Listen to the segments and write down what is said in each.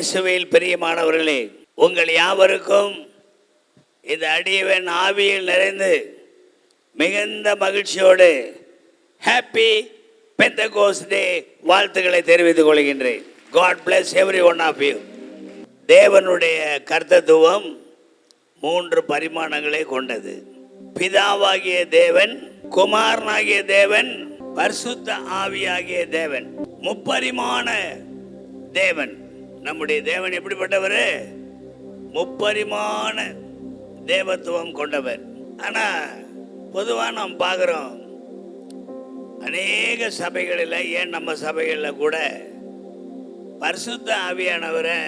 இயேசுவில் பிரியமானவர்களே உங்கள் யாவருக்கும் இந்த அடியவன் ஆவியில் நிறைந்து மிகுந்த மகிழ்ச்சியோடு ஹாப்பி பெந்தகோஸ் டே வாழ்த்துக்களை தெரிவித்துக் கொள்கின்றேன். God bless every one of you தேவனுடைய கர்த்தத்துவம் மூன்று பரிமாணங்களை கொண்டது. பிதாவாகிய தேவன் குமாரனாகிய தேவன் பரிசுத்த ஆவியாகிய தேவன். முப்பரிமாண தேவன். நம்முடைய தேவன் எப்படிப்பட்டவர்? முப்பரிமாண தேவத்துவம் கொண்டவர். ஆனா பொதுவாக நாம் பார்க்குறோம் அநேக சபைகளில் ஏன் நம்ம சபைகளில் கூட பரிசுத்த ஆவியானவரை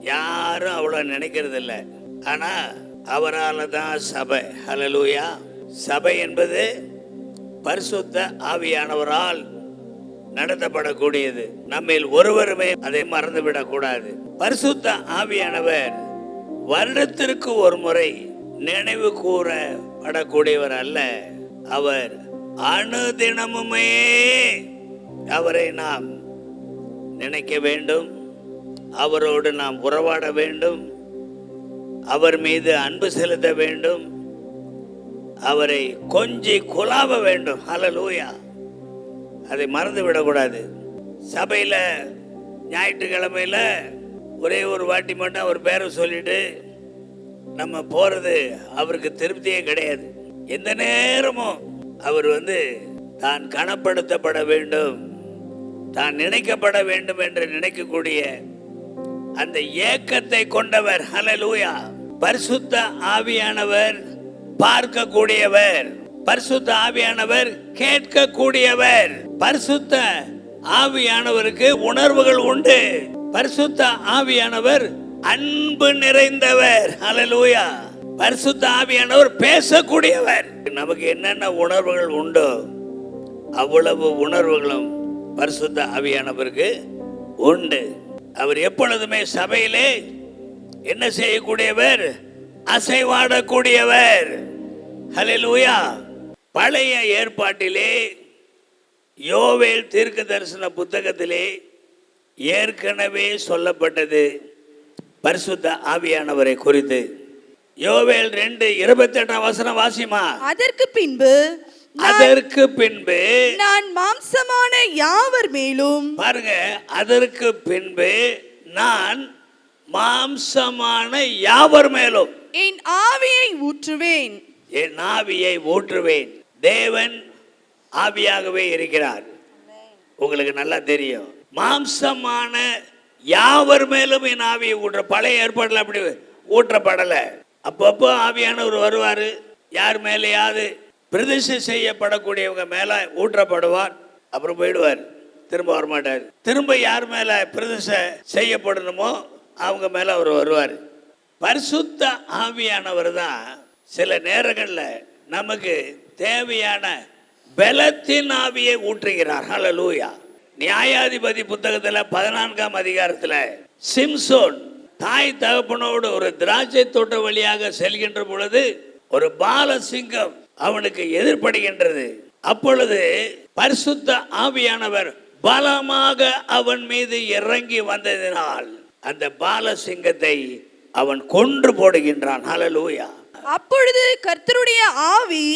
யாரும் அவ்வளோ நினைக்கிறது இல்லை ஆனால் அவரால் தான் சபை. ஹலலூயா சபை என்பது பரிசுத்த ஆவியானவரால் நடத்தப்படக்கூடியது. நம்மில் ஒருவருமே அதை மறந்துவிடக்கூடாது. பரிசுத்த ஆவியானவர் வருடத்திற்கு ஒரு முறை நினைவு கூறப்படக்கூடியவர் அல்ல. அவர் அனுதினமுமே அவரை நாம் நினைக்க வேண்டும். அவரோடு நாம் உறவாட வேண்டும். அவர் மீது அன்பு செலுத்த வேண்டும். அவரை கொஞ்சி குலாவ வேண்டும். ஹலலூயா அதை மறந்து விடக்கூடாது சபையில் ஞாயிற்றுக்கிழமையில் ஒரே ஒரு வாட்டி மட்டும் அவர் பேரை சொல்லிட்டு நம்ம போகிறது அவருக்கு திருப்தியே கிடையாது. எந்த நேரமும் அவர் வந்து தான் கனப்படுத்தப்பட வேண்டும் தான் நினைக்கப்பட வேண்டும் என்று நினைக்கக்கூடிய அந்த ஏக்கத்தை கொண்டவர் ஹலலூயா பரிசுத்த ஆவியானவர் பார்க்கக்கூடியவர். பரிசுத்த ஆவியானவர் கேட்கக்கூடியவர். பரிசுத்த ஆவியானவருக்கு உணர்வுகள் உண்டு. பரிசுத்த ஆவியானவர் அன்பு நிறைந்தவர். அலலூயா பரிசுத்த ஆவியானவர் பேசக்கூடியவர். நமக்கு என்னென்ன உணர்வுகள் உண்டோ அவ்வளவு உணர்வுகளும் பரிசுத்த ஆவியானவருக்கு உண்டு. அவர் எப்பொழுதுமே சபையிலே என்ன செய்யக்கூடியவர்? அசைவாடக்கூடியவர். ஹalleluya. பழைய ஏற்பாட்டிலே யோவேல் தீர்க்க தரிசன புத்தகத்திலே ஏற்கனவே சொல்லப்பட்டது. பரிசுத்த ஆவியானவரை குறித்து. யோவேல் ரெண்டு இருபத்தெட்டாம் வசனம் வாசிமா அதற்கு பின்பு அதற்கு பின்பு நான் மாம்சமான யாவர் மேலும்? பாருங்க அதற்கு பின்பு நான் மாம்சமான யாவர் மேலும்? என் ஆவியை ஊற்றுவேன். என் ஆவியை ஊற்றுவேன். தேவன் ஆவியாகவே இருக்கிறார். உங்களுக்கு நல்லா தெரியும். மாம்சமான யாவர் மேலும் என் ஆவியை ஊற்ற பழைய ஏற்பாடில் அப்படி ஊற்றப்படலை. அப்பப்போ ஆவியானவர் வருவார். யார் மேலேயாவது பிரதிஷ்டை செய்யப்படக்கூடியவங்க மேலே ஊற்றப்படுவார். அப்புறம் போயிடுவார். திரும்ப வரமாட்டார். திரும்ப யார் மேலே பிரதிஷ்டை செய்யப்படணுமோ அவங்க மேலே அவர் வருவார். பரிசுத்த ஆவியானவர் தான் சில நேரங்களில் நமக்கு தேவையான பலத்தின் ஆவியை ஊற்றுகிறார். ஹலலூயா நியாயாதிபதி புத்தகத்தில் பதினான்காம் அதிகாரத்தில் சிம்சோன் தாய் தகப்பனோடு ஒரு திராட்சை தோட்டம் வழியாக செல்கின்ற பொழுது ஒரு பாலசிங்கம் அவனுக்கு எதிர்படுகின்றது. அப்பொழுது பரிசுத்த ஆவியானவர் பலமாக அவன் மீது இறங்கி வந்ததினால் அந்த பாலசிங்கத்தை அவன் கொன்று போடுகின்றான். ஹalleluya அப்பொழுது கர்த்தருடைய ஆவி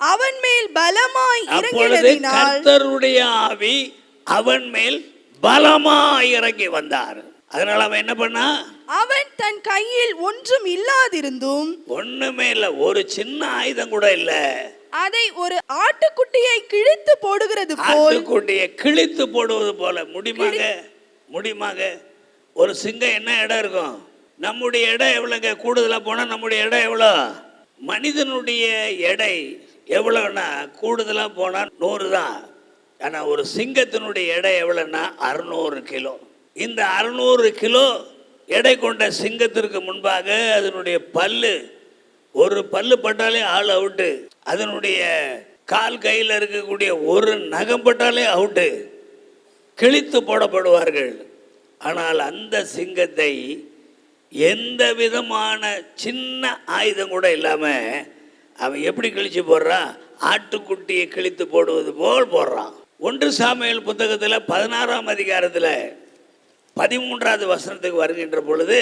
அவன் மேல் பலமாய் இறங்கினதினால் கர்த்தருடைய ஆவி அவன் மேல் பலமாய் இறங்கி வந்தார். அதனால அவன் என்ன பண்ணா? அவன் தன் கையில் ஒன்றும் இல்லாதிருந்தும் ஒண்ணுமே இல்லை ஒரு சின்ன ஆயுதம் கூட இல்ல. அதை ஒரு ஆட்டுக்குட்டியை கிழித்து போடுகிறது போல் ஆட்டுக்குட்டியை கிழித்து போடுவது போல. முடியுமாங்க? முடியுமாங்க? ஒரு சிங்கம் என்ன இடம் இருக்கும்? நம்முடைய இடம் எவ்வளோங்க? கூடுதலாக போனால் நம்முடைய இடம் எவ்வளோ? மனிதனுடைய எடை. எவ்வளோன்னா கூடுதலாக போனால் நூறு தான். ஆனால் ஒரு சிங்கத்தினுடைய எடை எவ்வளோன்னா அறுநூறு கிலோ. இந்த அறுநூறு கிலோ எடை கொண்ட சிங்கத்திற்கு முன்பாக அதனுடைய பல்லு ஒரு பல்லு பட்டாலே ஆள் அவுட்டு. அதனுடைய கால் கையில் இருக்கக்கூடிய ஒரு நகம் பட்டாலே அவுட்டு. கிழித்து போடப்படுவார்கள். ஆனால் அந்த சிங்கத்தை எந்த விதமான சின்ன ஆயுதம் கூட இல்லாமல் அவன் எப்படி கிழிச்சு போடுறான் ஆட்டுக்குட்டியை கிழித்து போடுவது போல் போடுறான். ஒன்று சாமுவேல் புத்தகத்தில் பதினாறாம் அதிகாரத்தில் பதிமூன்றாவது வசனத்துக்கு வருகின்ற பொழுது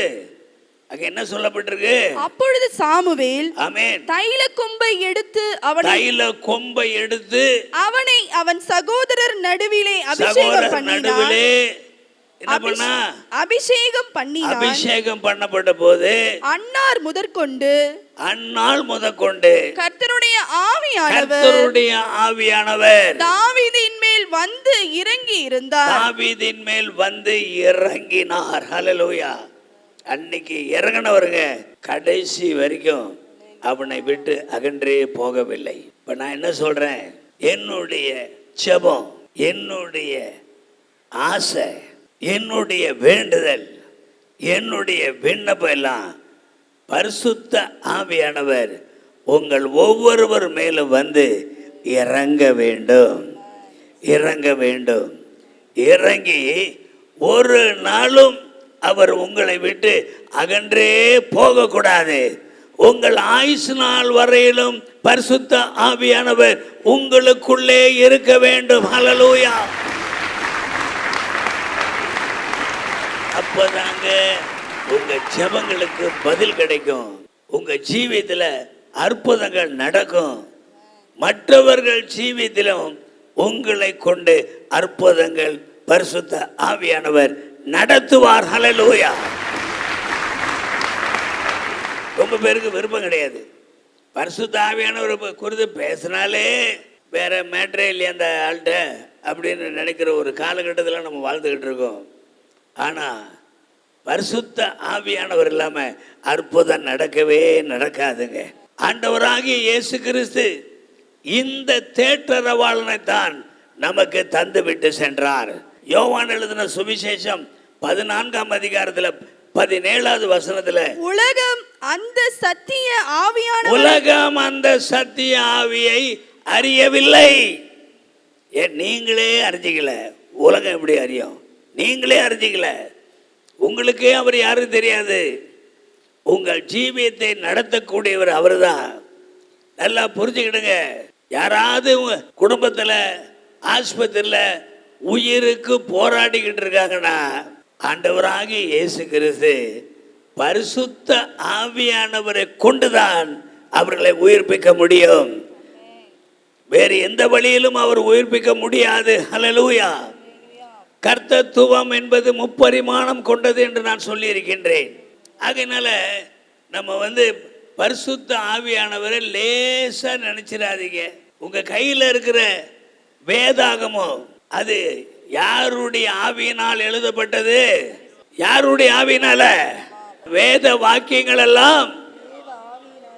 அங்க என்ன சொல்லப்பட்டிருக்கு? அப்பொழுது சாமுவேல் ஆமென். தைல கொம்பை எடுத்து அவனை தைல கொம்பை எடுத்து அவனை அவன் சகோதரர் நடுவிலே அபிஷேகம் பண்ணினான். நடுவிலே என்ன பண்ணா? அபிஷேகம் பண்ணினான். அபிஷேகம் பண்ணப்பட்ட போது அன்னார் முதற்கொண்டு அந்நாள் முதற்கொண்டு கர்த்தருடைய ஆவியானவர் கர்த்தருடைய ஆவியானவர் தாவீதின் மேல் வந்து இறங்கி இருந்தார். தாவீதின் மேல் வந்து இறங்கினார். ஹalleluya அன்னைக்கு இறங்கினவருங்க கடைசி வரைக்கும் அவனை விட்டு அகன்றே போகவில்லை. இப்ப நான் என்ன சொல்றேன்? என்னுடைய செபம் என்னுடைய ஆசை என்னுடைய வேண்டுதல் என்னுடைய விண்ணப்பம் எல்லாம் பரிசுத்த ஆவியானவர் உங்கள் ஒவ்வொருவர் மேலும் வந்து இறங்க வேண்டும். இறங்க வேண்டும். இறங்கி ஒரு நாளும் அவர் உங்களை விட்டு அகன்றே போகக்கூடாது. உங்கள் ஆயுசு நாள் வரையிலும் பரிசுத்த ஆவியானவர் உங்களுக்குள்ளே இருக்க வேண்டும். ஹலலூயா அப்பதாங்க உங்க ஜெபங்களுக்கு பதில் கிடைக்கும். உங்க ஜீவியத்தில் அற்புதங்கள் நடக்கும். மற்றவர்கள் ஜீவியத்திலும் உங்களை கொண்டு அற்புதங்கள் பரிசுத்த ஆவியானவர் நடத்துவார். ஹலலூயா ரொம்ப பேருக்கு விருப்பம் கிடையாது. பரிசுத்த ஆவியானவர் குறித்து பேசினாலே வேற மேட்ரே இல்லையா அந்த ஆள்கிட்ட அப்படின்னு நினைக்கிற ஒரு காலகட்டத்தில் நம்ம வாழ்ந்துக்கிட்டு இருக்கோம். ஆனால் பரிசுத்த ஆவியானவர் இல்லாமல் அற்புதம் நடக்கவே நடக்காதுங்க. ஆண்டவராகிய இயேசு கிறிஸ்து இந்த தேற்றரவாளனை தான் நமக்கு தந்து விட்டு சென்றார். யோவான் எழுதின சுவிசேஷம் பதினான்காம் அதிகாரத்தில் பதினேழாவது வசனத்தில் உலகம் அந்த சத்திய ஆவியானவர் உலகம் அந்த சத்திய ஆவியை அறியவில்லை. நீங்களே அறிஞ்சிக்கல? உலகம் எப்படி அறியும்? நீங்களே அறிஞ்சிக்கல. உங்களுக்கே அவர் யாரும் தெரியாது. உங்கள் ஜீவியத்தை நடத்தக்கூடியவர் அவர்தான். நல்லா புரிஞ்சுக்கிடுங்க. யாராவது குடும்பத்தில் ஆஸ்பத்திரியில் உயிருக்கு போராடிக்கிட்டு இருக்காங்கன்னா ஆண்டவராகி இயேசு கிறிஸ்து பரிசுத்த ஆவியானவரை கொண்டுதான் அவர்களை உயிர்ப்பிக்க முடியும். வேறு எந்த வழியிலும் அவர் உயிர்ப்பிக்க முடியாது. ஹalleluya கர்த்தத்துவம் என்பது முப்பரிமாணம் கொண்டது என்று நான் சொல்லியிருக்கின்றேன். அதனால் நம்ம வந்து பரிசுத்த ஆவியானவரை லேசாக நினச்சிடாதீங்க. உங்கள் கையில் இருக்கிற வேதாகமோ அது யாருடைய ஆவியினால் எழுதப்பட்டது? யாருடைய ஆவியினால? வேத வாக்கியங்கள் எல்லாம்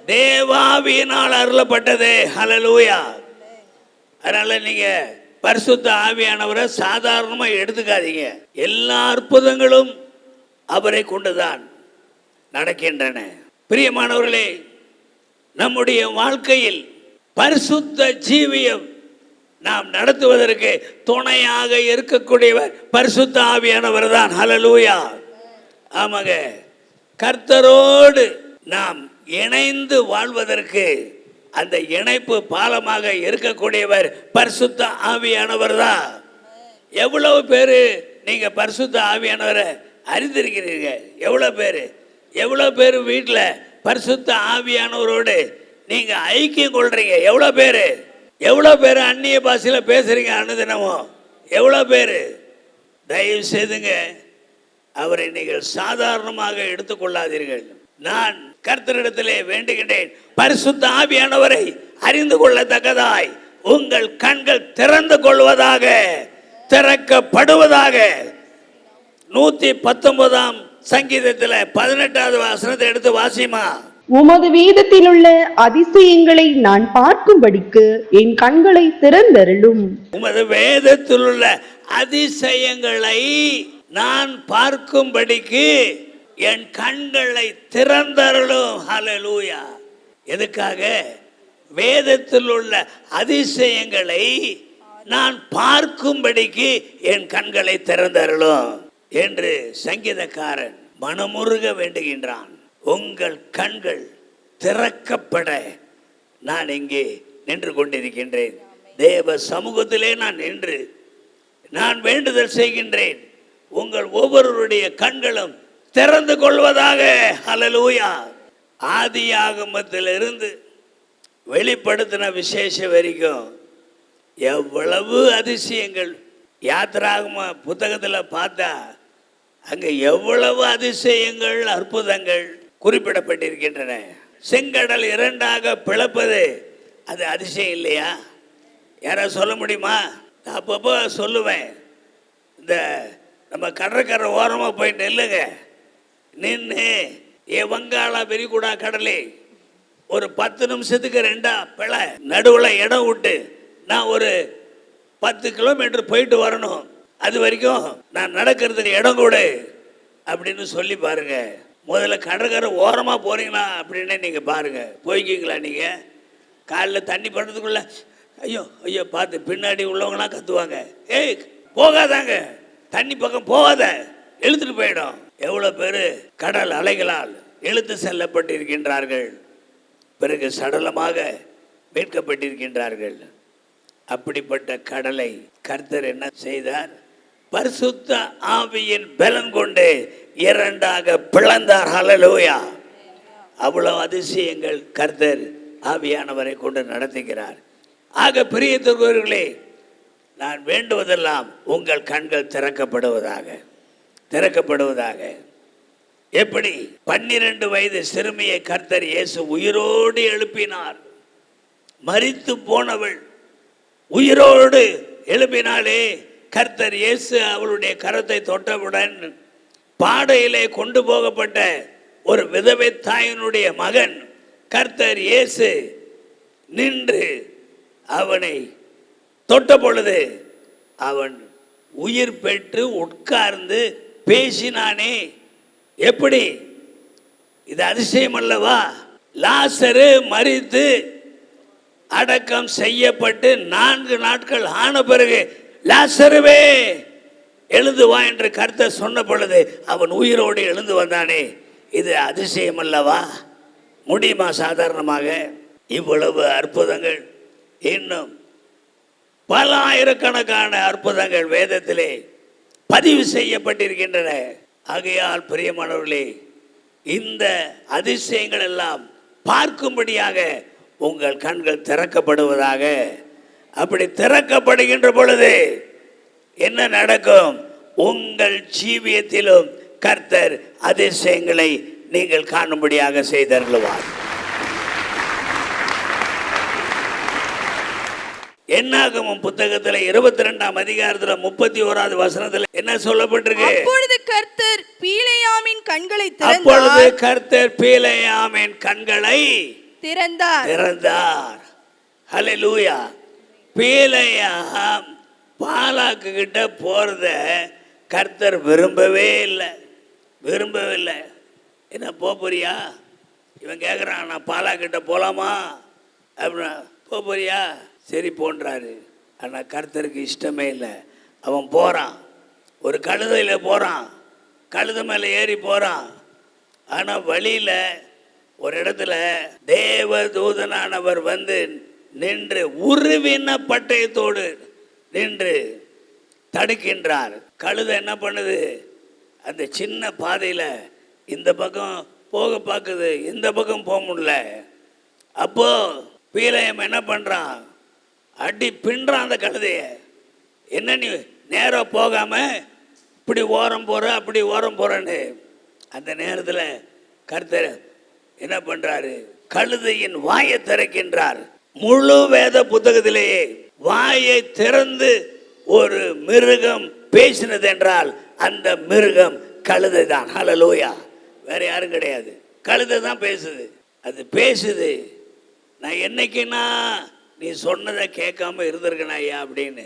தேவாவியினால் அருளப்பட்டது. ஹலலூயா அதனால் நீங்கள் பரிசுத்த ஆவியானவரை சாதாரணமாக எடுத்துக்காதீங்க. எல்லா அற்புதங்களும் அவரை கொண்டுதான் நடக்கின்றன. பிரியமானவர்களே நம்முடைய வாழ்க்கையில் பரிசுத்த ஜீவியம் நாம் நடத்துவதற்கு துணையாக இருக்கக்கூடியவர் பரிசுத்த ஆவியானவர் தான். ஹலலூயா ஆமாங்க. கர்த்தரோடு நாம் இணைந்து வாழ்வதற்கு அந்த இணைப்பு பாலமாக இருக்கக்கூடியவர் பரிசுத்த ஆவியானவர் தான் எவ்வளவு பேர் நீங்கள் பரிசுத்த ஆவியானவரை அறிந்திருக்கிறீங்க எவ்வளோ பேர்? எவ்வளோ பேர் வீட்டில் பரிசுத்த ஆவியானவரோடு நீங்கள் ஐக்கியம் கொள்கிறீங்க எவ்வளோ பேர்? எவ்வளோ பேர் அந்நிய பாஷையில் பேசுறீங்க அனுதினமும்? எவ்வளோ பேர்? தயவு செய்துங்க அவரை நீங்கள் சாதாரணமாக எடுத்துக்கொள்ளாதீர்கள். நான் கர்த்தரிடத்திலே வேண்டுகின்றேன். பரிசுத்த ஆவியானவரை அறிந்து கொள்ளத்தக்கதாய் உங்கள் கண்கள் திறந்து கொள்வதாக திறக்கப்படுவதாக. நூத்தி பத்தொன்பதாம் சங்கீதத்தில் பதினெட்டாவது வசனத்தை எடுத்து வாசிமா உமது வேதத்திலுள்ள அதிசயங்களை நான் பார்க்கும்படிக்கு என் கண்களை திறந்தருளும். உமது வேதத்தில் உள்ள அதிசயங்களை நான் பார்க்கும்படிக்கு என் கண்களை திறந்தருளும். ஹலலூயா எதுக்காக? வேதத்தில் உள்ள அதிசயங்களை நான் பார்க்கும்படிக்கு என் கண்களை திறந்தருளும் என்று சங்கீதக்காரன் மனமுருக வேண்டுகின்றான். உங்கள் கண்கள் திறக்கப்பட நான் இங்கே நின்று கொண்டிருக்கின்றேன். தேவ சமூகத்திலே நான் நின்று நான் வேண்டுதல் செய்கின்றேன். உங்கள் ஒவ்வொருவருடைய கண்களும் திறந்து கொள்வதாக. அலலூயா ஆதி ஆகமத்திலிருந்து வெளிப்படுத்தின விசேஷம் வரைக்கும் எவ்வளவு அதிசயங்கள். யாத்திராகம புத்தகத்தில் பார்த்தா அங்கே எவ்வளவு அதிசயங்கள் அற்புதங்கள் குறிப்பிடப்பட்டிருக்கின்றன. செங்கடல் இரண்டாக பிளப்பது அது அதிசயம் இல்லையா? யாரா சொல்ல முடியுமா? நான் அப்பப்போ சொல்லுவேன். இந்த நம்ம கடற்கரை ஓரமாக போய் நில்லுங்க. நின்று ஏ வங்காள விரிகுடா கடலே ஒரு பத்து நிமிஷத்துக்கு ரெண்டா பிழை நடுவில் இடம் விட்டு நான் ஒரு பத்து கிலோமீட்டர் போயிட்டு வரணும். அது வரைக்கும் நான் நடக்கிறதுக்கு இடம் கொடு அப்படின்னு சொல்லி பாருங்க. முதல்ல கடற்கரை ஓரமாக போறீங்களா அப்படின்னு நீங்கள் பாருங்க. போய்க்கிங்களா நீங்கள் காலைல தண்ணி படுறதுக்குள்ள ஐயோ ஐயோ பார்த்து பின்னாடி உள்ளவங்களாம் கத்துவாங்க. ஏய் போகாதாங்க. தண்ணி பக்கம் போகாத. இழுத்துட்டு போயிடும். எவ்வளோ பேர் கடல் அலைகளால் இழுத்து செல்லப்பட்டிருக்கின்றார்கள். பிறகு சடலமாக மீட்கப்பட்டிருக்கின்றார்கள். அப்படிப்பட்ட கடலை கர்த்தர் என்ன செய்தார்? பரிசுத்த ஆவியின் பலன் கொண்டு இரண்டாக பிளந்தார். ஹalleluya. அவ்வளவு அதிசயங்கள் கர்த்தர் ஆவியானவரை கொண்டு நடத்துகிறார். ஆக பிரியத்திற்குரியவர்களே நான் வேண்டுவதெல்லாம் உங்கள் கண்கள் திறக்கப்படுவதாக. திறக்கப்படுவதாக. எப்படி? பன்னிரண்டு வயது சிறுமியை கர்த்தர் இயேசு உயிரோடு எழுப்பினார். மறித்து போனவள் உயிரோடு எழுப்பினாலே கர்த்தர் இயேசு அவளுடைய கரத்தை தொட்டவுடன் பாடையிலே கொண்டு போகப்பட்ட ஒரு விதவை தாயினுடைய மகன் கர்த்தர் இயேசு நின்று அவனை தொட்ட பொழுது அவன் உயிர் பெற்று உட்கார்ந்து பேசினானே. எப்படி? இது அதிசயம் அல்லவா? லாசரு மறித்து அடக்கம் செய்யப்பட்டு நான்கு நாட்கள் ஆன பிறகு லாசருவே எழுந்து வா என்று கர்த்தர் சொன்ன பொழுது அவன் உயிரோடு எழுந்து வந்தானே. இது அதிசயம் அல்லவா? முடியுமா சாதாரணமாக? இவ்வளவு அற்புதங்கள். இன்னும் பல ஆயிரக்கணக்கான அற்புதங்கள் வேதத்திலே. பதிவு செய்யப்பட்டிருக்கின்றன. ஆகையால் பிரியமானவர்களே இந்த அதிசயங்கள் எல்லாம் பார்க்கும்படியாக உங்கள் கண்கள் திறக்கப்படுவதாக. அப்படி திறக்கப்படுகின்ற பொழுது என்ன நடக்கும்? உங்கள் ஜீவியத்திலும் கர்த்தர் அதிசயங்களை நீங்கள் காணும்படியாக செய்தருளுவார். என்னாகமும் புத்தகத்துல இருபத்தி ரெண்டாம் அதிகாரத்துல முப்பத்தி ஓராவது வசனத்துல என்ன சொல்லப்பட்டிருக்கு? அப்பொழுது கர்த்தர் பீலையாமின் கண்களை அப்பொழுது கர்த்தர் பீலையாமின் கண்களை திறந்தார். திறந்தார். ஹalleluya பீலையாம் பாலாக்கு கிட்ட போறத கர்த்தர் விரும்பவே இல்லை. விரும்பவே இல்லை. என்ன போறியா? இவன் கேட்குறான் நான் பாலா கிட்ட போலாமா? அப்படின்னா போப் போறியா? சரி போன்றாரு. ஆனால் கர்த்தருக்கு இஷ்டமே இல்லை. அவன் போகிறான் ஒரு கழுதையில் போகிறான் கழுத மேலே ஏறி போகிறான் ஆனால் வழியில் ஒரு இடத்துல தேவ தூதனானவர் வந்து நின்று உருவின பட்டயத்தோடு நின்று தடுக்கின்றார். கழுதை என்ன பண்ணுது? அந்த சின்ன பாதையில் இந்த பக்கம் போக பார்க்குது. இந்த பக்கம் போக முடியல. அப்போது பீலையம் என்ன பண்ணுறான் அடி பின்றான் அந்த கழுதைய. என்ன நீ நேராக போகாமல் இப்படி ஓரம் போகிற அப்படி ஓரம் போகிறேன்னு அந்த நேரத்தில் கர்த்தர் என்ன பண்ணுறாரு கழுதையின் வாயை திறக்கின்றார். முழு வேத புத்தகத்திலேயே வாயை திறந்து ஒரு மிருகம் பேசினது என்றால் அந்த மிருகம் கழுதை தான் ஹலலோயா வேற யாரும் கிடையாது. கழுதை தான் பேசுது. அது பேசுது. நான் என்னைக்குன்னா நீ சொன்னதை கேட்காம இருந்திருக்கணும் ஐயா அப்படின்னு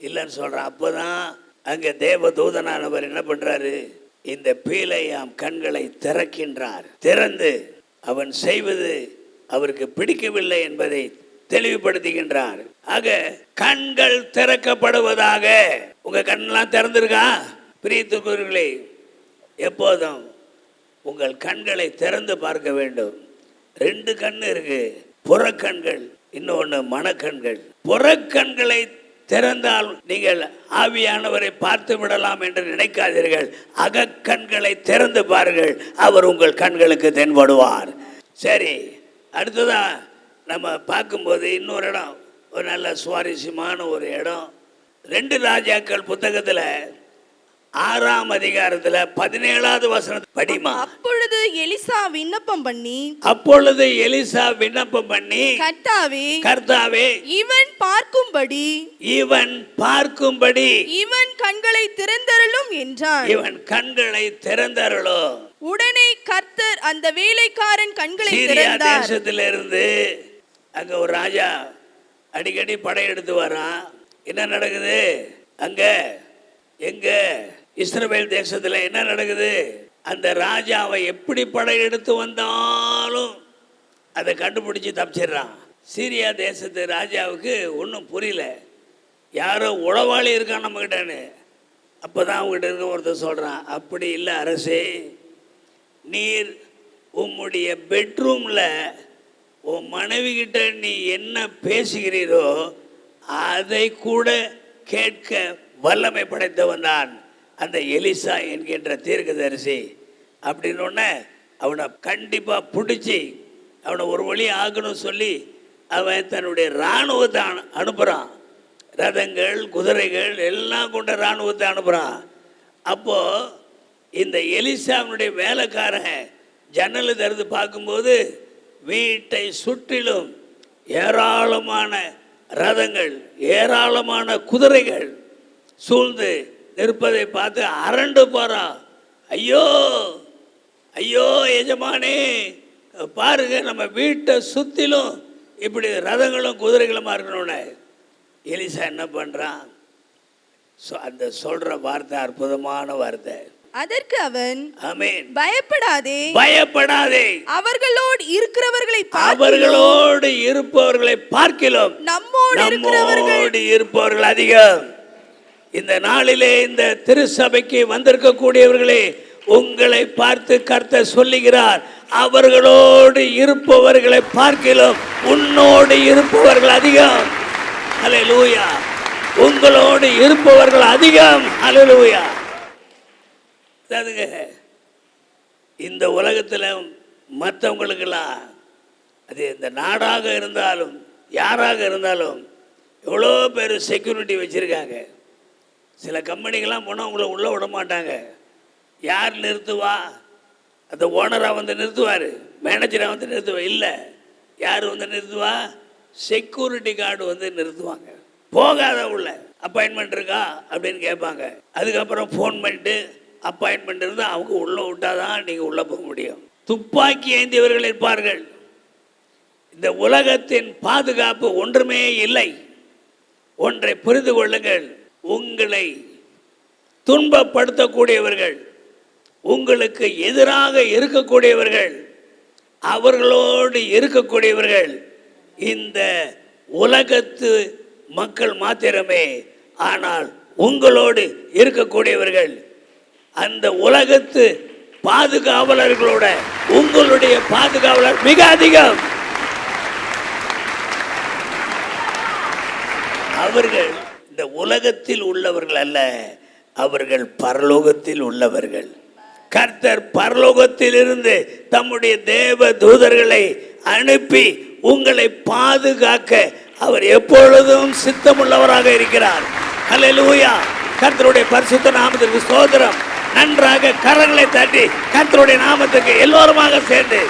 இல்லைன்னு சொல்கிறேன் அப்போ தான் அங்கே தேவ தூதனானவர் என்ன பண்ணுறாரு இந்த பீலையாம் கண்களை திறக்கின்றார். திறந்து அவன் செய்வது அவருக்கு பிடிக்கவில்லை என்பதை தெளிவுபடுத்துகின்றார். ஆக கண்கள் திறக்கப்படுவதாக. உங்க கண்ணெல்லாம் திறந்திருக்கா? பிரியத்துக்குரியவர்களே எப்போதும் உங்கள் கண்களை திறந்து பார்க்க வேண்டும். ரெண்டு கண் இருக்கு. புறக்கண்கள் இன்னொன்று மனக்கண்கள். புறக்கண்களை திறந்தால் நீங்கள் ஆவியானவரை பார்த்து விடலாம் என்று நினைக்காதீர்கள். அகக்கண்களை திறந்து பாருங்கள். அவர் உங்கள் கண்களுக்கு தென்படுவார். சரி அடுத்ததாக நம்ம பார்க்கும்போது இன்னொரு இடம். ஒரு நல்ல சுவாரஸ்யமான ஒரு இடம். ரெண்டு ராஜாக்கள் புத்தகத்தில் ஆறாம் அதிகாரத்தில் பதினேழாவது வசனம் படிமா? அப்பொழுது எலிசா விண்ணப்பம் பண்ணி அப்பொழுது எலிசா விண்ணப்பம் பண்ணி கர்த்தாவே கர்த்தாவே இவன் பார்க்கும்படி இவன் பார்க்கும்படி இவன் கண்களை திறந்தருளும் என்றான். இவன் கண்களை திறந்தருளோ உடனே கர்த்தர் அந்த வேலைக்காரன் கண்களை திறந்தார். தேசத்திலிருந்து அங்க ஒரு ராஜா அடிக்கடி படையெடுத்து வரான். என்ன நடக்குது? அங்க எங்க? இஸ்ரவேல் தேசத்தில் என்ன நடக்குது? அந்த ராஜாவை எப்படி படையெடுத்து வந்தாலும் அதை கண்டுபிடிச்சி தப்பிச்சிடுறான். சீரியா தேசத்து ராஜாவுக்கு ஒன்றும் புரியல. யாரோ உளவாளி இருக்கான் நம்மக்கிட்டன்னு அப்போ தான் அவங்ககிட்ட இருக்க ஒருத்தர் சொல்கிறான் அப்படி இல்லை அரசே நீர் உம்முடைய பெட்ரூமில் உன் மனைவிகிட்ட நீ என்ன பேசுகிறீரோ அதை கூட கேட்க வல்லமை படைத்தவன் தான். அந்த எலிசா என்கின்ற தீர்க்கதரிசி அப்படின்னொன்னே அவனை கண்டிப்பாக பிடிச்சி அவனை ஒரு வழி ஆகணும்னு சொல்லி அவன் தன்னுடைய இராணுவத்தை அனு அனுப்புகிறான் ரதங்கள் குதிரைகள் எல்லாம் கொண்ட இராணுவத்தை அனுப்புகிறான் அப்போது இந்த எலிசாவினுடைய வேலைக்காரன் ஜன்னல் திறந்து பார்க்கும்போது வீட்டை சுற்றிலும் ஏராளமான ரதங்கள் ஏராளமான குதிரைகள் சூழ்ந்து நிற்பதை பார்த்து அரண்டு போகிறான் ஐயோ ஐயோ எஜமானே பாருங்க நம்ம வீட்டை சுற்றிலும் இப்படி ரதங்களும் குதிரைகளுமா இருக்கணும்னு. எலிசா என்ன பண்ணுறான் சொ- அந்த சொல்கிற வார்த்தை அற்புதமான வார்த்தை. அதற்கு அவன் ஆமென். பயப்படாதே. பயப்படாதே. அவர்களோடு இருக்கிறவர்களை அவர்களோடு இருப்பவர்களை இருக்கிறவர்கள் நம்மோடு இருப்பவர்கள் அதிகம். இந்த நாளிலே இந்த திருச்சபைக்கு வந்திருக்கக்கூடியவர்களே உங்களை பார்த்து கர்த்தர் சொல்லுகிறார் அவர்களோடு இருப்பவர்களை பார்க்கலாம் உன்னோடு இருப்பவர்கள் அதிகம். ஹalleluya உங்களோடு இருப்பவர்கள் அதிகம். ஹalleluya அதுங்க இந்த உலகத்தில் மற்றவங்களுக்கெல்லாம் அது இந்த நாடாக இருந்தாலும் யாராக இருந்தாலும் எவ்வளோ பேர் செக்யூரிட்டி வச்சுருக்காங்க. சில கம்பெனிக்கெல்லாம் போனால் உங்களை உள்ளே விட மாட்டாங்க. யார் நிறுத்துவா? அந்த ஓனராக வந்து நிறுத்துவார். மேனேஜராக வந்து நிறுத்துவா? இல்லை. யார் வந்து நிறுத்துவா? செக்யூரிட்டி கார்டு வந்து நிறுத்துவாங்க. போகாத உள்ள. அப்பாயின்மெண்ட் இருக்கா? அப்படின்னு கேட்பாங்க. அதுக்கப்புறம் ஃபோன் பண்ணிட்டு அப்பாயின்மெண்ட் இருந்தால் அவங்க உள்ளே விட்டாதான் நீங்கள் உள்ளே போக முடியும். துப்பாக்கி ஏந்தியவர்கள் இருப்பார்கள். இந்த உலகத்தின் பாதுகாப்பு ஒன்றுமே இல்லை. ஒன்றை புரிந்து கொள்ளுங்கள். உங்களை துன்பப்படுத்தக்கூடியவர்கள் உங்களுக்கு எதிராக இருக்கக்கூடியவர்கள் அவர்களோடு இருக்கக்கூடியவர்கள் இந்த உலகத்து மக்கள் மாத்திரமே ஆனால் உங்களோடு இருக்கக்கூடியவர்கள் அந்த உலகத்து பாதுகாவலர்களோட உங்களுடைய பாதுகாவலர் மிக அதிகம். அவர்கள் இந்த உலகத்தில் உள்ளவர்கள் அல்ல அவர்கள் பரலோகத்தில் உள்ளவர்கள். கர்த்தர் பரலோகத்திலிருந்து தம்முடைய தேவ தூதர்களை அனுப்பி உங்களை பாதுகாக்க அவர் எப்பொழுதும் சித்தமுள்ளவராக இருக்கிறார். அல்லேலூயா கர்த்தருடைய பரிசுத்த நாமத்திற்கு சோதரம் நன்றாக கரங்களை தட்டி கர்த்தருடைய நாமத்துக்கு எல்லோருமாக சேர்ந்து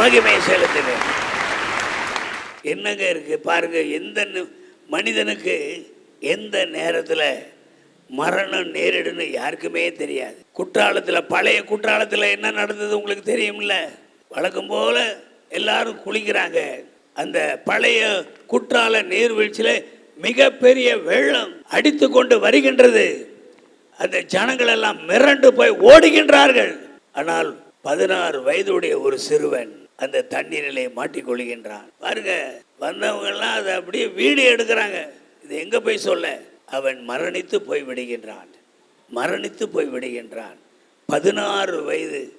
மகிமையை செலுத்தினேன் என்னங்க இருக்கு? பாருங்க எந்த மனிதனுக்கு எந்த நேரத்தில் மரணம் நேரிடுன்னு யாருக்குமே தெரியாது. குற்றாலத்தில் பழைய குற்றாலத்தில் என்ன நடந்தது உங்களுக்கு தெரியும்ல? வழக்கம் போல எல்லாரும் குளிக்கிறாங்க. அந்த பழைய குற்றால நீர்வீழ்ச்சியில் மிகப்பெரிய வெள்ளம் அடித்து கொண்டு வருகின்றது. அந்த ஜனங்கள் எல்லாம் மிரண்டு போய் ஓடுகின்றார்கள். ஆனால் பதினாறு வயதுடைய ஒரு சிறுவன் அந்த தண்ணீரிலே மாட்டிக்கொள்கின்றான். பாருங்க வந்தவங்க எல்லாம் அதை அப்படியே வீடியோ எடுக்கிறாங்க. இது எங்கே போய் சொல்ல? அவன் மரணித்து போய் விடுகின்றான். மரணித்து போய் விடுகின்றான். பதினாறு வயது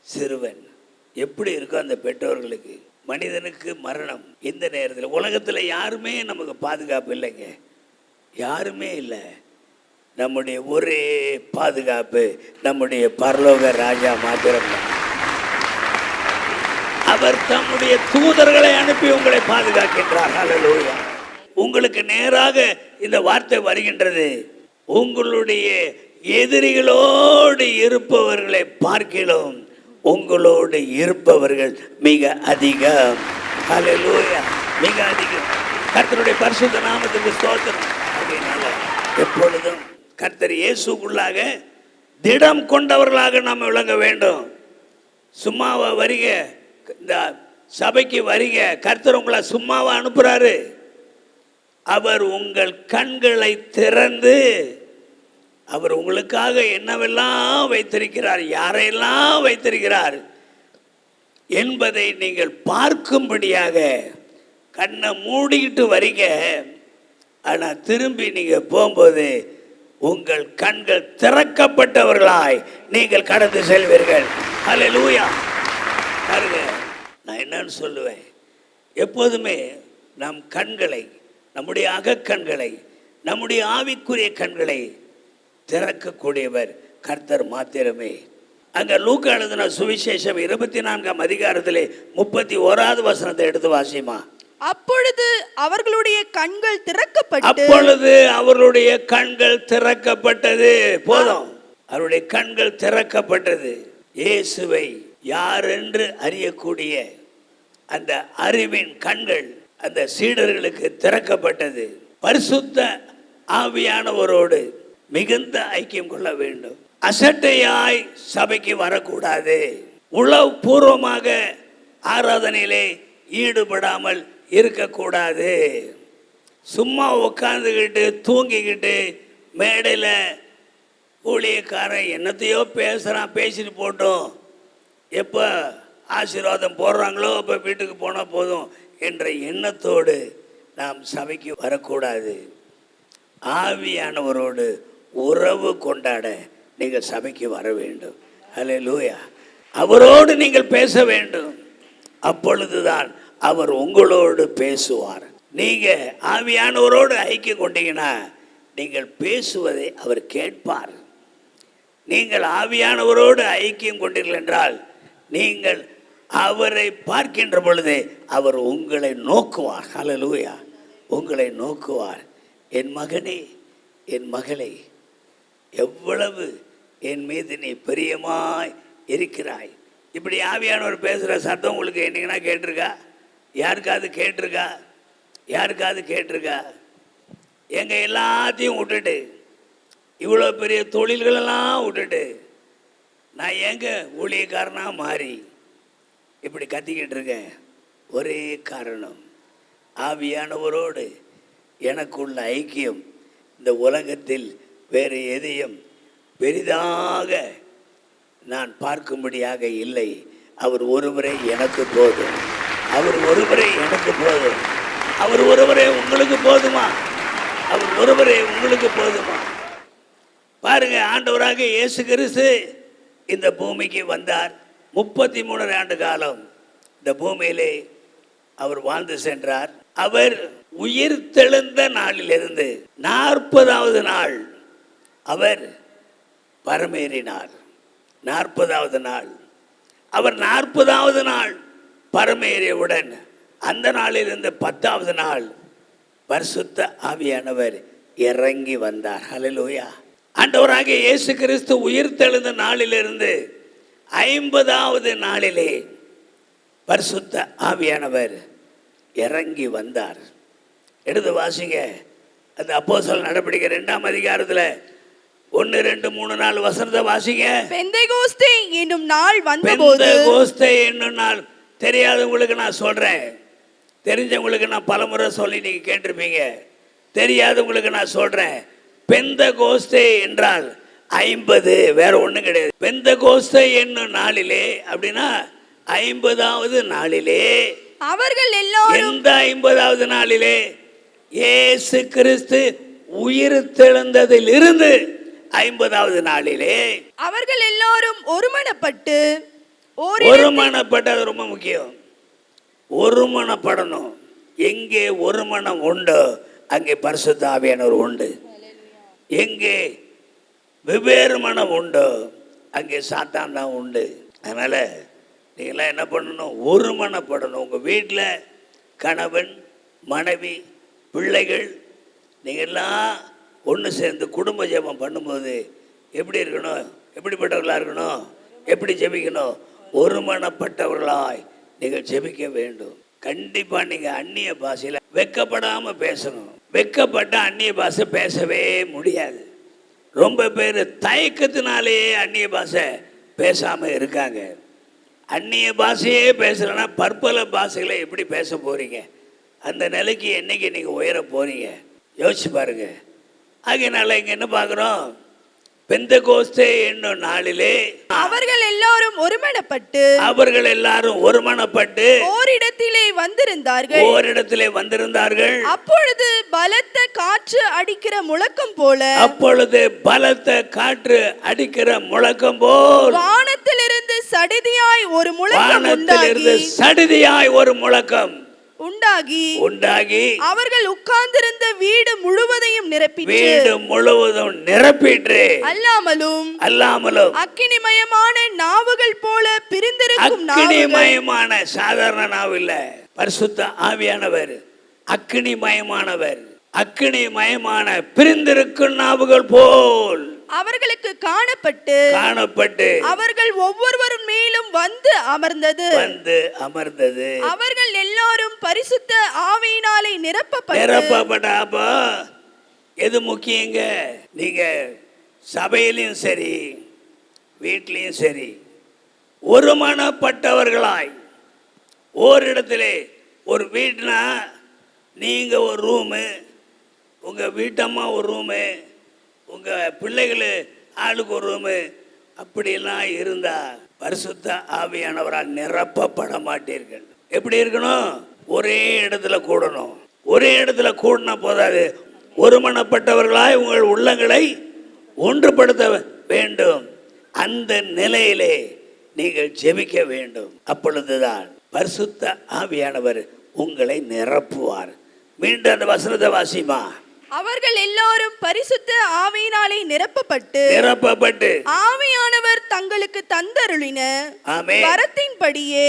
சிறுவன். எப்படி இருக்கும் அந்த பெற்றோர்களுக்கு மனிதனுக்கு மரணம். இந்த நேரத்தில் உலகத்தில் யாருமே நமக்கு பாதுகாப்பு இல்லைங்க. யாருமே இல்லை. நம்முடைய ஒரே பாதுகாப்பு நம்முடைய பரலோக ராஜா மாத்திரம் அவர் தம்முடைய தூதர்களை அனுப்பி உங்களை பாதுகாக்கின்றார். அலலூயா உங்களுக்கு நேராக இந்த வார்த்தை வருகின்றது. உங்களுடைய எதிரிகளோடு இருப்பவர்களை பார்க்கிலும் உங்களோடு இருப்பவர்கள் மிக அதிகம். மிக அதிகம். கர்த்தருடைய பரிசுத்த நாமத்துக்கு ஸ்தோத்திரம். அப்படின்னால எப்பொழுதும் கர்த்தர் இயேசுக்குள்ளாக திடம் கொண்டவர்களாக நாம் விளங்க வேண்டும். சும்மாவா வருக இந்த சபைக்கு வருக கர்த்தர் உங்களை சும்மாவா அனுப்புகிறாரு அவர் உங்கள் கண்களை திறந்து அவர் உங்களுக்காக என்னவெல்லாம் வைத்திருக்கிறார் யாரையெல்லாம் வைத்திருக்கிறார் என்பதை நீங்கள் பார்க்கும்படியாக கண்ணை மூடிக்கிட்டு வரீங்க. ஆனால் திரும்பி நீங்கள் போகும்போது உங்கள் கண்கள் திறக்கப்பட்டவர்களாய் நீங்கள் கடந்து செல்வீர்கள். ஹalleluya. பாருங்க நான் என்னன்னு சொல்லுவேன். எப்போதுமே நம் கண்களை நம்முடைய அகக்கண்களை நம்முடைய ஆவிக்குரிய கண்களை திறக்கக்கூடியவர் கர்த்தர் மாத்திரமே. அங்க லூக்கா எழுதின சுவிசேஷம் இருபத்தி நான்காம் அதிகாரத்திலே முப்பத்தி ஓராவது வசனத்தை எடுத்து வாசிமா அப்பொழுது அவர்களுடைய கண்கள் திறக்கப்பட்டு அப்பொழுது அவருடைய கண்கள் திறக்கப்பட்டது. போதும். அவருடைய கண்கள் திறக்கப்பட்டது. இயேசுவை யார் என்று அறியக்கூடிய அந்த அறிவின் கண்கள் அந்த சீடர்களுக்கு திறக்கப்பட்டது. பரிசுத்த ஆவியானவரோடு மிகுந்த ஐக்கியம் கொள்ள வேண்டும். அசட்டையாய் சபைக்கு வரக்கூடாது. உளவுபூர்வமாக ஆராதனையிலே ஈடுபடாமல் இருக்கக்கூடாது. சும்மா உட்காந்துக்கிட்டு தூங்கிக்கிட்டு மேடையில் ஊழியக்காரன் என்னத்தையோ பேசுகிறான் பேசிட்டு போட்டோம். எப்போ ஆசீர்வாதம் போடுறாங்களோ அப்போ வீட்டுக்கு போனால் போதும். என்ற எண்ணத்தோடு நாம் சபைக்கு வரக்கூடாது. ஆவியானவரோடு உறவு கொண்டாட நீங்கள் சபைக்கு வர வேண்டும். அல்லேலூயா அவரோடு நீங்கள் பேச வேண்டும். அப்பொழுதுதான் அவர் உங்களோடு பேசுவார். நீங்கள் ஆவியானவரோடு ஐக்கியம் கொண்டீங்கன்னா நீங்கள் பேசுவதை அவர் கேட்பார். நீங்கள் ஆவியானவரோடு ஐக்கியம் கொண்டீர்கள் என்றால் நீங்கள் அவரை பார்க்கின்ற பொழுது அவர் உங்களை நோக்குவார். ஹலலூயா உங்களை நோக்குவார். என் மகனே என் மகளை எவ்வளவு என் மீது நீ பிரியமாய் இருக்கிறாய். இப்படி ஆவியானவர் பேசுகிற சத்தம் உங்களுக்கு என்னைக்குன்னா கேட்டிருக்கா? யாருக்காவது கேட்டிருக்கா? யாருக்காவது கேட்டிருக்கா? எங்கள் எல்லாத்தையும் விட்டுட்டு இவ்வளோ பெரிய தொழில்களெல்லாம் விட்டுட்டு நான் எங்கே ஊழியக்காரனாக மாறி இப்படி கத்திக்கிட்டு இருக்கேன். ஒரே காரணம். ஆவியானவரோடு எனக்குள்ள ஐக்கியம். இந்த உலகத்தில் வேறு எதையும் பெரிதாக நான் பார்க்கும்படியாக இல்லை. அவர் ஒருவரே எனக்கு போதும். அவர் ஒருவரை எனக்கு போதும். அவர் ஒருவரே உங்களுக்கு போதுமா? அவர் ஒருவரே உங்களுக்கு போதுமா? பாருங்க ஆண்டவராக இயேசு கிறிஸ்து இந்த பூமிக்கு வந்தார். முப்பத்தி மூணு ஆண்டு காலம் இந்த பூமியிலே அவர் வாழ்ந்து சென்றார். அவர் உயிர் தெழுந்த நாளிலிருந்து நாற்பதாவது நாள் அவர் பரமேறினார். நாற்பதாவது நாள். அவர் நாற்பதாவது நாள் பரமேறியவுடன் அந்த நாளிலிருந்து பத்தாவது நாள் பரிசுத்த ஆவியானவர் இறங்கி வந்தார். ஹalleluya ஆண்டவராகிய இயேசு கிறிஸ்து உயிர் தெழுந்த நாளிலிருந்து ஐம்பதாவது நாளிலே பரிசுத்த ஆவியானவர் இறங்கி வந்தார். எடுத்து வாசிங்க. அந்த அப்போஸ்தலர் நடவடிக்கை ரெண்டாம் அதிகாரத்தில் ஒன்று ரெண்டு மூணு நாலு வசனத்தை வாசிங்க. பெந்தைகோஸ்தே என்னும் நாள் வந்தபோது பெந்த கோஸ்தை என்னும் நாள். தெரியாதவங்களுக்கு நான் சொல்கிறேன் தெரிஞ்சவங்களுக்கு நான் பலமுறை சொல்லி நீங்கள் கேட்டிருப்பீங்க. தெரியாதவங்களுக்கு நான் சொல்கிறேன் பெந்த கோஸ்தை என்றால் ஐம்பது வேற ஒன்றும் கிடையாது. பெந்த கோஸ்தை என்னும் நாளிலே அப்படின்னா ஐம்பதாவது நாளிலே. அவர்கள் எல்லாரும் எந்த ஐம்பதாவது நாளிலே? இயேசு கிறிஸ்து உயிர் தெழுந்ததில் இருந்து ஐம்பதாவது நாளிலே. அவர்கள் எல்லாரும் ஒருமனப்பட்டு ஒருமனப்பட்டது ரொம்ப முக்கியம். ஒருமனப்படணும். எங்கே ஒரு மனம் உண்டோ அங்கே பரிசுத்த ஆவியானவர் உண்டு. எங்கே? வெவ்வேறு மனம் உண்டு. அங்கே சாத்தான் தான் உண்டு. அதனால் நீங்களாம் என்ன பண்ணணும்? ஒரு மனப்படணும் உங்கள் வீட்டில் கணவன் மனைவி பிள்ளைகள் நீங்கள்லாம் ஒன்று சேர்ந்து குடும்ப ஜெபம் பண்ணும்போது எப்படி இருக்கணும்? எப்படிப்பட்டவர்களாக இருக்கணும்? எப்படி ஜெபிக்கணும்? ஒருமனப்பட்டவர்களாய் நீங்கள் ஜெபிக்க வேண்டும். கண்டிப்பாக நீங்கள் அந்நிய பாஷையில் வெக்கப்படாமல் பேசணும். வெக்கப்பட்ட அந்நிய பாஷை பேசவே முடியாது. ரொம்ப பேர் தயக்கத்தினாலேயே அந்நிய பாஷை பேசாமல் இருக்காங்க. அந்நிய பாஷையே பேசலைன்னா பற்பல பாஷைகளை எப்படி பேச போகிறீங்க அந்த நிலைக்கு என்னைக்கு நீங்கள் உயர போகிறீங்க யோசிச்சு பாருங்கள் ஆகையினால இங்கே என்ன பார்க்குறோம்? பெந்த கோஸ்தே என்னும் நாளிலே அவர்கள் எல்லாரும் ஒருமனப்பட்டு அவர்கள் எல்லாரும் ஒருமனப்பட்டு ஓரிடத்திலே வந்திருந்தார்கள். ஓரிடத்திலே வந்திருந்தார்கள். அப்பொழுது பலத்த காற்று அடிக்கிற முழக்கம் போல அப்பொழுது பலத்த காற்று அடிக்கிற முழக்கம் போல் வானத்திலிருந்து சடிதியாய் ஒரு முழக்கம் வானத்திலிருந்து சடிதியாய் ஒரு முழக்கம் உண்டாகி உண்டாகி அவர்கள் உட்கார்ந்திருந்த வீடு முழுவதையும் நிரப்பிற்று. வீடு முழுவதும் நிரப்பிற்று. அல்லாமலும் அல்லாமலும். அக்கினிமயமான நாவுகள் போல பிரிந்திருக்கும் அக்கினிமயமான சாதாரண நாவு இல்ல. பரிசுத்த ஆவியானவர் அக்கினிமயமானவர் அக்கினிமயமான பிரிந்திருக்கும் நாவுகள் போல் அவர்களுக்கு காணப்பட்டு காணப்பட்டு அவர்கள் ஒவ்வொருவரும் மேலும் வந்து அமர்ந்தது. வந்து அமர்ந்தது. அவர்கள் எல்லாரும் பரிசுத்த ஆவியினாலே நிரப்பப்பட்டு நிரப்பப்பட்ட அப்போ எது முக்கியங்க? நீங்கள் சபையிலையும் சரி வீட்லேயும் சரி ஒருமனப்பட்டவர்களாய் ஓரிடத்திலே ஒரு வீடுனா நீங்கள் ஒரு ரூமு உங்கள் வீட்டம்மா ஒரு ரூமு உங்கள் பிள்ளைகள் ஆளுக்கு ஒரு ரூமு அப்படிலாம் இருந்தால் பரிசுத்த ஆவியானவரால் நிரப்பப்பட மாட்டீர்கள். எப்படி இருக்கணும்? ஒரே இடத்துல கூடணும். ஒரே இடத்துல கூடினா போதாது. ஒருமனப்பட்டவர்களாய் உங்கள் உள்ளங்களை ஒன்றுபடுத்த வேண்டும். அந்த நிலையிலே நீங்கள் ஜெபிக்க வேண்டும். அப்பொழுதுதான் பரிசுத்த ஆவியானவர் உங்களை நிரப்புவார். மீண்டும் அந்த வசனத்தை வாசிமா? அவர்கள் எல்லாரும் பரிசுத்த ஆவியினாலே நிரப்பப்பட்டு நிரப்பப்பட்டு ஆவியானவர் தங்களுக்கு தந்தருளின வரத்தின்படியே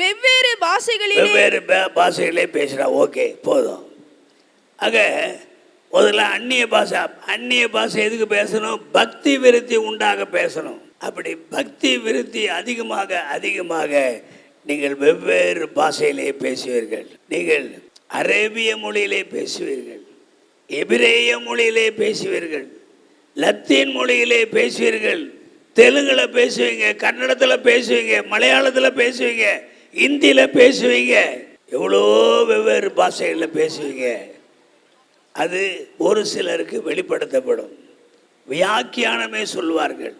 வெவ்வேறு பாஷைகளிலே வெவ்வேறு பாஷைகளே பேசுகிறா ஓகே போதும். ஆக முதல்ல அந்நிய பாஷை அந்நிய பாஷை எதுக்கு பேசணும்? பக்தி விருத்தி உண்டாக பேசணும். அப்படி பக்தி விருத்தி அதிகமாக அதிகமாக நீங்கள் வெவ்வேறு பாஷையிலே பேசுவீர்கள். நீங்கள் அரேபிய மொழியிலே பேசுவீர்கள். எபிரேய மொழியிலே பேசுவீர்கள். லத்தீன் மொழியிலே பேசுவீர்கள். தெலுங்கில் பேசுவீங்க கன்னடத்தில் பேசுவீங்க மலையாளத்தில் பேசுவீங்க இந்தியில் பேசுவீங்க. எவ்வளோ வெவ்வேறு பாஷைகளில் பேசுவீங்க. அது ஒரு சிலருக்கு வெளிப்படுத்தப்படும். வியாக்கியானமே சொல்வார்கள்.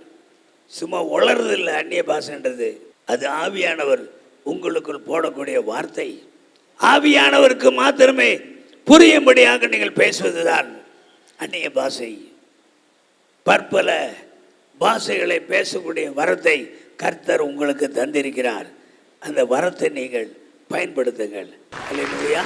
சும்மா உளறதில்லை அந்நிய பாஷைன்றது அது ஆவியானவர் உங்களுக்குள் போடக்கூடிய வார்த்தை. ஆவியானவருக்கு மாத்திரமே புரியும்படியாக நீங்கள் பேசுவதுதான் அந்நிய பாஷை பற்பல பாஷைகளை பேசக்கூடிய வரத்தை கர்த்தர் உங்களுக்கு தந்திருக்கிறார். அந்த வரத்தை நீங்கள் பயன்படுத்துங்கள். அல்லேலூயா